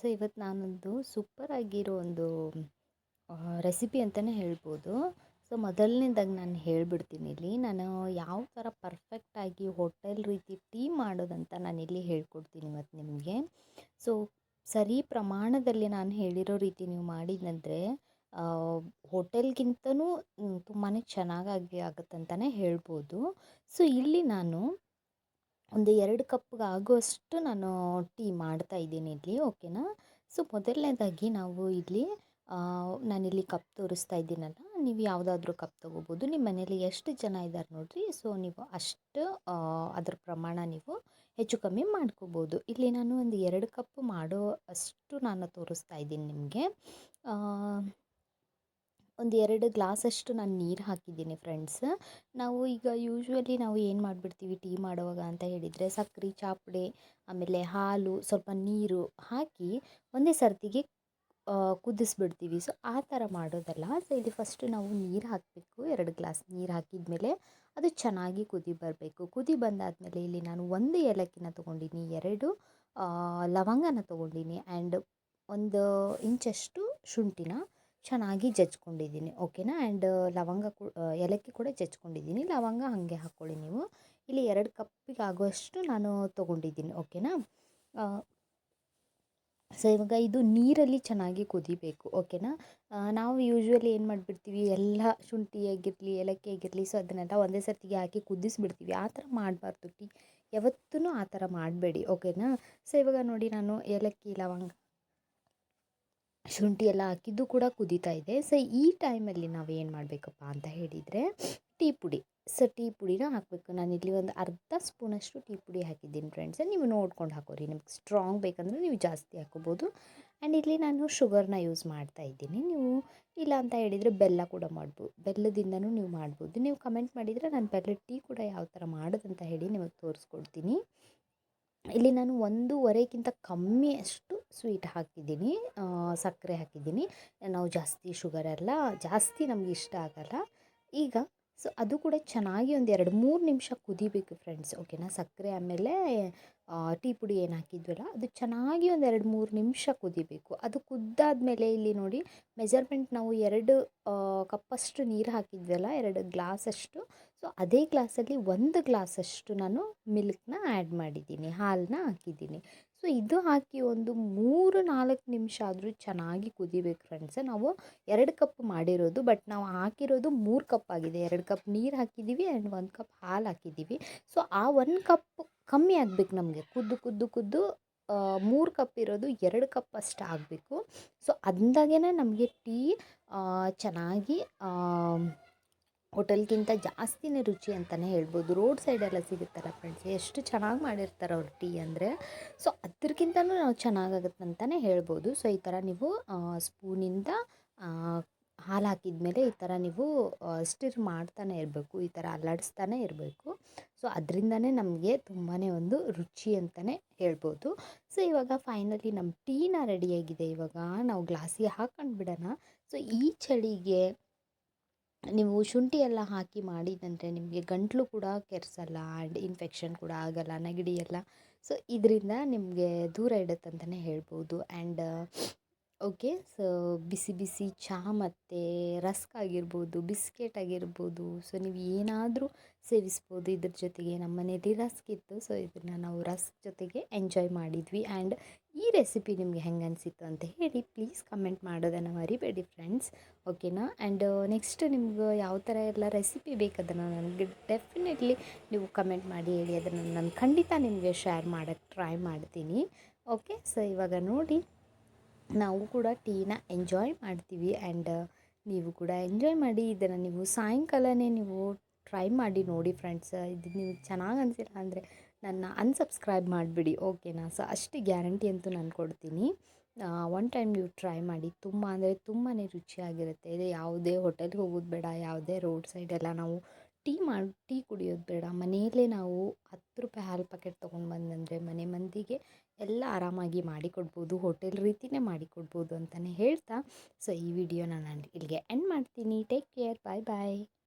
So ಇವತ್ತು ನಾನೊಂದು ಸೂಪರಾಗಿರೋ ಒಂದು ರೆಸಿಪಿ ಅಂತಲೇ ಹೇಳ್ಬೋದು. ಸೊ ಮೊದಲನೇದಾಗಿ ನಾನು ಹೇಳಿಬಿಡ್ತೀನಿ ಇಲ್ಲಿ. ನಾನು ಯಾವ ಥರ ಪರ್ಫೆಕ್ಟಾಗಿ ಹೋಟೆಲ್ ರೀತಿ ಟೀ ಮಾಡೋದಂತ ಇಲ್ಲಿ ಹೇಳ್ಕೊಡ್ತೀನಿ ಇವತ್ತು ನಿಮಗೆ. ಸೊ ಸರಿ ಪ್ರಮಾಣದಲ್ಲಿ ನಾನು ಹೇಳಿರೋ ರೀತಿ ನೀವು ಮಾಡಿದಂದರೆ ಹೋಟೆಲ್ಗಿಂತನೂ ತುಂಬಾ ಚೆನ್ನಾಗಾಗಿ ಆಗುತ್ತಂತಲೇ ಹೇಳ್ಬೋದು. ಸೊ ಇಲ್ಲಿ ನಾನು ಒಂದು ಎರಡು ಕಪ್ಗೆ ಆಗುವಷ್ಟು ನಾನು ಟೀ ಮಾಡ್ತಾ ಇದ್ದೀನಿ ಇಲ್ಲಿ ಓಕೆನಾ? ಸೊ, ಮೊದಲನೇದಾಗಿ ನಾವು ಇಲ್ಲಿ ನಾನಿಲ್ಲಿ ಕಪ್ ತೋರಿಸ್ತಾ ಇದ್ದೀನಲ್ಲ, ನೀವು ಯಾವುದಾದ್ರೂ ಕಪ್ ತೊಗೋಬೋದು. ನಿಮ್ಮ ಮನೇಲಿ ಎಷ್ಟು ಜನ ಇದ್ದಾರೆ ನೋಡಿರಿ, ಸೊ, ನೀವು ಅಷ್ಟು ಅದ್ರ ಪ್ರಮಾಣ ನೀವು ಹೆಚ್ಚು ಕಮ್ಮಿ ಮಾಡ್ಕೋಬೋದು. ಇಲ್ಲಿ ನಾನು ಒಂದು ಎರಡು ಕಪ್ ಮಾಡೋ ಅಷ್ಟು ನಾನು ತೋರಿಸ್ತಾ ಇದ್ದೀನಿ ನಿಮಗೆ. ಒಂದು ಎರಡು ಗ್ಲಾಸಷ್ಟು ನಾನು ನೀರು ಹಾಕಿದ್ದೀನಿ ಫ್ರೆಂಡ್ಸ್. ನಾವು ಈಗ ಯೂಶ್ವಲಿ ನಾವು ಏನು ಮಾಡಿಬಿಡ್ತೀವಿ ಟೀ ಮಾಡುವಾಗ ಅಂತ ಹೇಳಿದರೆ ಸಕ್ಕರೆ ಚಾಪುಡಿ, ಆಮೇಲೆ ಹಾಲು, ಸ್ವಲ್ಪ ನೀರು ಹಾಕಿ ಒಂದೇ ಸರ್ತಿಗೆ ಕುದಿಸ್ಬಿಡ್ತೀವಿ. ಸೊ ಆ ಥರ ಮಾಡೋದಲ್ಲ. ಸೊ ಇಲ್ಲಿ ಫಸ್ಟು ನಾವು ನೀರು ಹಾಕಬೇಕು. ಎರಡು ಗ್ಲಾಸ್ ನೀರು ಹಾಕಿದ ಅದು ಚೆನ್ನಾಗಿ ಕುದಿ ಬರಬೇಕು. ಕುದಿ ಬಂದಾದಮೇಲೆ ಇಲ್ಲಿ ನಾನು ಒಂದು ಏಲಕ್ಕಿನ ತೊಗೊಂಡಿನಿ, ಎರಡು ಲವಂಗನ ತೊಗೊಂಡಿನಿ ಆ್ಯಂಡ್ ಒಂದು ಇಂಚಷ್ಟು ಶುಂಠಿನ. ಚೆನ್ನಾಗಿ ಜಜ್ಕೊಂಡಿದ್ದೀನಿ, ಓಕೆನಾ? ಆ್ಯಂಡ್ ಲವಂಗ ಕು ಏಲಕ್ಕಿ ಕೂಡ ಜಜ್ಕೊಂಡಿದ್ದೀನಿ. ಲವಂಗ ಹಾಗೆ ಹಾಕ್ಕೊಳ್ಳಿ ನೀವು. ಇಲ್ಲಿ ಎರಡು ಕಪ್ಪಿಗೆ ಆಗುವಷ್ಟು ನಾನು ತೊಗೊಂಡಿದ್ದೀನಿ, ಓಕೆನಾ? ಸೊ ಇವಾಗ ಇದು ನೀರಲ್ಲಿ ಚೆನ್ನಾಗಿ ಕುದಿಬೇಕು, ಓಕೆನಾ? ನಾವು ಯೂಶ್ವಲಿ ಏನು ಮಾಡಿಬಿಡ್ತೀವಿ, ಎಲ್ಲ ಶುಂಠಿ ಆಗಿರಲಿ, ಏಲಕ್ಕಿ ಆಗಿರಲಿ, ಸೊ ಅದನ್ನೆಲ್ಲ ಒಂದೇ ಸರ್ತಿಗೆ ಹಾಕಿ ಕುದಿಸ್ಬಿಡ್ತೀವಿ. ಆ ಥರ ಮಾಡಬಾರ್ದು ಟೀ. ಯಾವತ್ತೂ ಆ ಥರ ಮಾಡಬೇಡಿ, ಓಕೆನಾ? ಸೊ ಇವಾಗ ನೋಡಿ ನಾನು ಏಲಕ್ಕಿ, ಲವಂಗ ಶುಂಠಿ ಎಲ್ಲ ಹಾಕಿದ್ದು ಕೂಡ ಕುದೀತಾ ಇದೆ. ಸೊ ಈ ಟೈಮಲ್ಲಿ ನಾವು ಏನು ಮಾಡಬೇಕಪ್ಪ ಅಂತ ಹೇಳಿದರೆ, ಟೀ ಪುಡಿ. ಸೊ ಟೀ ಪುಡಿನ ಹಾಕಬೇಕು. ಇಲ್ಲಿ ಒಂದು ಅರ್ಧ ಸ್ಪೂನಷ್ಟು ಟೀ ಪುಡಿ ಹಾಕಿದ್ದೀನಿ ಫ್ರೆಂಡ್ಸ್ ನೀವು ನೋಡ್ಕೊಂಡು ಹಾಕೋರಿ. ನಿಮ್ಗೆ ಸ್ಟ್ರಾಂಗ್ ಬೇಕಂದರೆ ನೀವು ಜಾಸ್ತಿ ಹಾಕೋಬೋದು. ಆ್ಯಂಡ್ ಇಲ್ಲಿ ನಾನು ಶುಗರ್ನ ಯೂಸ್ ಮಾಡ್ತಾ ಇದ್ದೀನಿ. ನೀವು ಇಲ್ಲ ಅಂತ ಹೇಳಿದರೆ ಬೆಲ್ಲ ಕೂಡ ಮಾಡ್ಬೋದು ಬೆಲ್ಲದಿಂದನೂ ನೀವು ಮಾಡ್ಬೋದು. ನೀವು ಕಮೆಂಟ್ ಮಾಡಿದರೆ ನಾನು ಬೆಲ್ಲದ ಟೀ ಕೂಡ ಯಾವ ಥರ ಮಾಡೋದಂತ ಹೇಳಿ ನಿಮಗೆ ತೋರಿಸ್ಕೊಡ್ತೀನಿ. ಇಲ್ಲಿ ನಾನು ಒಂದೂವರೆಗಿಂತ ಕಮ್ಮಿ ಅಷ್ಟು ಸ್ವೀಟ್ ಹಾಕಿದ್ದೀನಿ ಸಕ್ಕರೆ ಹಾಕಿದ್ದೀನಿ. ನಾವು ಜಾಸ್ತಿ ಶುಗರ್ ಎಲ್ಲ ಜಾಸ್ತಿ ನಮ್ಗೆ ಇಷ್ಟ ಆಗಲ್ಲ. ಈಗ ಸೊ ಅದು ಕೂಡ ಚೆನ್ನಾಗಿ ಒಂದು ಎರಡು ಮೂರು ನಿಮಿಷ ಕುದಿಬೇಕು ಫ್ರೆಂಡ್ಸ್ ಓಕೆನಾ ಸಕ್ಕರೆ ಆಮೇಲೆ ಟೀ ಪುಡಿ ಏನು ಹಾಕಿದ್ವಲ್ಲ, ಅದು ಚೆನ್ನಾಗಿ ಒಂದು ಎರಡು ಮೂರು ನಿಮಿಷ ಕುದಿಬೇಕು. ಅದು ಕುದ್ದಾದಮೇಲೆ ಇಲ್ಲಿ ನೋಡಿ ಮೆಜರ್ಮೆಂಟ್ ನಾವು ಎರಡು ಕಪ್ಪಷ್ಟು ನೀರು ಹಾಕಿದ್ವಲ್ಲ, ಎರಡು ಗ್ಲಾಸಷ್ಟು ಸೊ ಅದೇ ಗ್ಲಾಸಲ್ಲಿ ಒಂದು ಗ್ಲಾಸಷ್ಟು ನಾನು ಮಿಲ್ಕ್ನ ಆ್ಯಡ್ ಮಾಡಿದ್ದೀನಿ, ಹಾಲನ್ನ ಹಾಕಿದ್ದೀನಿ. ಸೊ ಇದು ಹಾಕಿ ಒಂದು ಮೂರು ನಾಲ್ಕು ನಿಮಿಷ ಆದರೂ ಚೆನ್ನಾಗಿ ಕುದಿಬೇಕು ಫ್ರೆಂಡ್ಸ್ ನಾವು ಎರಡು ಕಪ್ ಮಾಡಿರೋದು ಬಟ್ ನಾವು ಹಾಕಿರೋದು ಮೂರು ಕಪ್ ಆಗಿದೆ. ಎರಡು ಕಪ್ ನೀರು ಹಾಕಿದ್ದೀವಿ ಆ್ಯಂಡ್ ಒಂದು ಕಪ್ ಹಾಲು ಹಾಕಿದ್ದೀವಿ ಸೊ ಆ ಒಂದು ಕಪ್ ಕಮ್ಮಿ ಆಗಬೇಕು ನಮಗೆ. ಕುದ್ದು ಕುದ್ದು ಕುದ್ದು ಮೂರು ಕಪ್ ಇರೋದು ಎರಡು ಕಪ್ ಅಷ್ಟು ಆಗಬೇಕು. ಸೊ ಅಂದಾಗೇ ನಮಗೆ ಟೀ ಚೆನ್ನಾಗಿ ಹೋಟೆಲ್ಗಿಂತ ಜಾಸ್ತಿನೇ ರುಚಿ ಅಂತಲೇ ಹೇಳ್ಬೋದು. ರೋಡ್ ಸೈಡೆಲ್ಲ ಸಿಗುತ್ತಲ್ಲ ಫ್ರೆಂಡ್ಸ್ ಎಷ್ಟು ಚೆನ್ನಾಗಿ ಮಾಡಿರ್ತಾರೆ ಅವ್ರು ಟೀ ಅಂದರೆ. ಸೊ ಅದ್ರಕ್ಕಿಂತಲೂ ನಾವು ಚೆನ್ನಾಗಾಗುತ್ತೆ ಅಂತಲೇ ಹೇಳ್ಬೋದು. ಸೊ ಈ ಥರ ನೀವು ಸ್ಪೂನಿಂದ ಹಾಲು ಹಾಕಿದ ಮೇಲೆ ಈ ಥರ ನೀವು ಸ್ಟಿರ್ ಮಾಡ್ತಾನೆ ಇರಬೇಕು. ಈ ಥರ ಅಲ್ಲಾಡಿಸ್ತಾನೆ ಇರಬೇಕು. ಸೊ ಅದರಿಂದನೇ ನಮಗೆ ತುಂಬಾ ಒಂದು ರುಚಿ ಅಂತಲೇ ಹೇಳ್ಬೋದು. ಸೊ ಇವಾಗ ಫೈನಲಿ ನಮ್ಮ ಟೀನ ರೆಡಿಯಾಗಿದೆ ಇವಾಗ ನಾವು ಗ್ಲಾಸಿಗೆ ಹಾಕೊಂಡು ಬಿಡೋಣ. ಸೊ ಈ ಚಳಿಗೆ ನೀವು ಶುಂಠಿ ಎಲ್ಲ ಹಾಕಿ ಮಾಡಿದಂದರೆ ನಿಮಗೆ ಗಂಟಲು ಕೂಡ ಕೆರೆಸಲ್ಲ, ಆ್ಯಂಡ್ ಇನ್ಫೆಕ್ಷನ್ ಕೂಡ ಆಗಲ್ಲ, ನೆಗಡಿ ಎಲ್ಲ. ಸೊ ಇದರಿಂದ ನಿಮಗೆ ದೂರ ಇಡುತ್ತಂತಲೇ ಹೇಳ್ಬೋದು. ಆ್ಯಂಡ್ ಓಕೆ, ಸೊ ಬಿಸಿ ಬಿಸಿ ಚಹಾ ಮತ್ತು ರಸ್ಕ್ ಆಗಿರ್ಬೋದು, ಬಿಸ್ಕೆಟ್ ಆಗಿರ್ಬೋದು, ಸೊ ನೀವು ಏನಾದರೂ ಸೇವಿಸ್ಬೋದು ಇದ್ರ ಜೊತೆಗೆ ನಮ್ಮ ಮನೇಲಿ ರಸ್ಕ್ ಇತ್ತು, ಸೊ ಇದನ್ನು ನಾವು ರಸ್ಕ್ ಜೊತೆಗೆ ಎಂಜಾಯ್ ಮಾಡಿದ್ವಿ. ಆ್ಯಂಡ್ ಈ ರೆಸಿಪಿ ನಿಮಗೆ ಹೆಂಗೆ ಅನಿಸಿತ್ತು ಅಂತ ಹೇಳಿ ಪ್ಲೀಸ್ ಕಮೆಂಟ್ ಮಾಡೋದನ್ನು ಮರಿಬೇಡಿ ಫ್ರೆಂಡ್ಸ್, ಓಕೆನಾ? ಆ್ಯಂಡ್ ನೆಕ್ಸ್ಟ್ ನಿಮ್ಗೆ ಯಾವ ಥರ ಎಲ್ಲ ರೆಸಿಪಿ ಬೇಕದನ್ನು ನನಗೆ ಡೆಫಿನೆಟ್ಲಿ ನೀವು ಕಮೆಂಟ್ ಮಾಡಿ ಹೇಳಿ, ಅದನ್ನು ನಾನು ಖಂಡಿತ ನಿಮಗೆ ಶೇರ್ ಮಾಡೋಕ್ಕೆ ಟ್ರೈ ಮಾಡ್ತೀನಿ. ಓಕೆ, ಸೊ ಇವಾಗ ನೋಡಿ ನಾವು ಕೂಡ ಟೀನ ಎಂಜಾಯ್ ಮಾಡ್ತೀವಿ ಆ್ಯಂಡ್ ನೀವು ಕೂಡ ಎಂಜಾಯ್ ಮಾಡಿ ಇದನ್ನು ನೀವು ಸಾಯಂಕಾಲನೇ ನೀವು ಟ್ರೈ ಮಾಡಿ ನೋಡಿ ಫ್ರೆಂಡ್ಸ್ ಇದು ನೀವು ಚೆನ್ನಾಗಿ ಅನಿಸಿಲ್ಲ ಅಂದರೆ ನನ್ನ ಅನ್ಸಬ್ಸ್ಕ್ರೈಬ್ ಮಾಡಿಬಿಡಿ ಓಕೆನಾ ಸೊ ಅಷ್ಟು ಗ್ಯಾರಂಟಿ ಅಂತೂ ನಾನು ಕೊಡ್ತೀನಿ. ಒನ್ ಟೈಮ್ ನೀವು ಟ್ರೈ ಮಾಡಿ ತುಂಬ ಅಂದರೆ ತುಂಬಾ ರುಚಿಯಾಗಿರುತ್ತೆ. ಇದು ಯಾವುದೇ ಹೋಟೆಲ್ಗೆ ಹೋಗೋದು ಬೇಡ, ಯಾವುದೇ ರೋಡ್ ಸೈಡೆಲ್ಲ ನಾವು ಟೀ ಮಾಡಿ, ಟೀ ಕುಡಿಯೋದು ಬೇಡ. ಮನೆಯಲ್ಲೇ ನಾವು ಹತ್ತು ರೂಪಾಯಿ ಹಾಲು ಪ್ಯಾಕೆಟ್ ತೊಗೊಂಡು ಬಂದಂದರೆ ಮನೆ ಮಂದಿಗೆ ಎಲ್ಲ ಆರಾಮಾಗಿ ಮಾಡಿಕೊಡ್ಬೋದು, ಹೋಟೆಲ್ ರೀತಿಯೇ ಮಾಡಿಕೊಡ್ಬೋದು ಅಂತಲೇ ಹೇಳ್ತಾ. ಸೊ ಈ ವಿಡಿಯೋನ ನಾನು ಇಲ್ಲಿಗೆ ಎಂಡ್ ಮಾಡ್ತೀನಿ. ಟೇಕ್ ಕೇರ್ ಬಾಯ್ ಬಾಯ್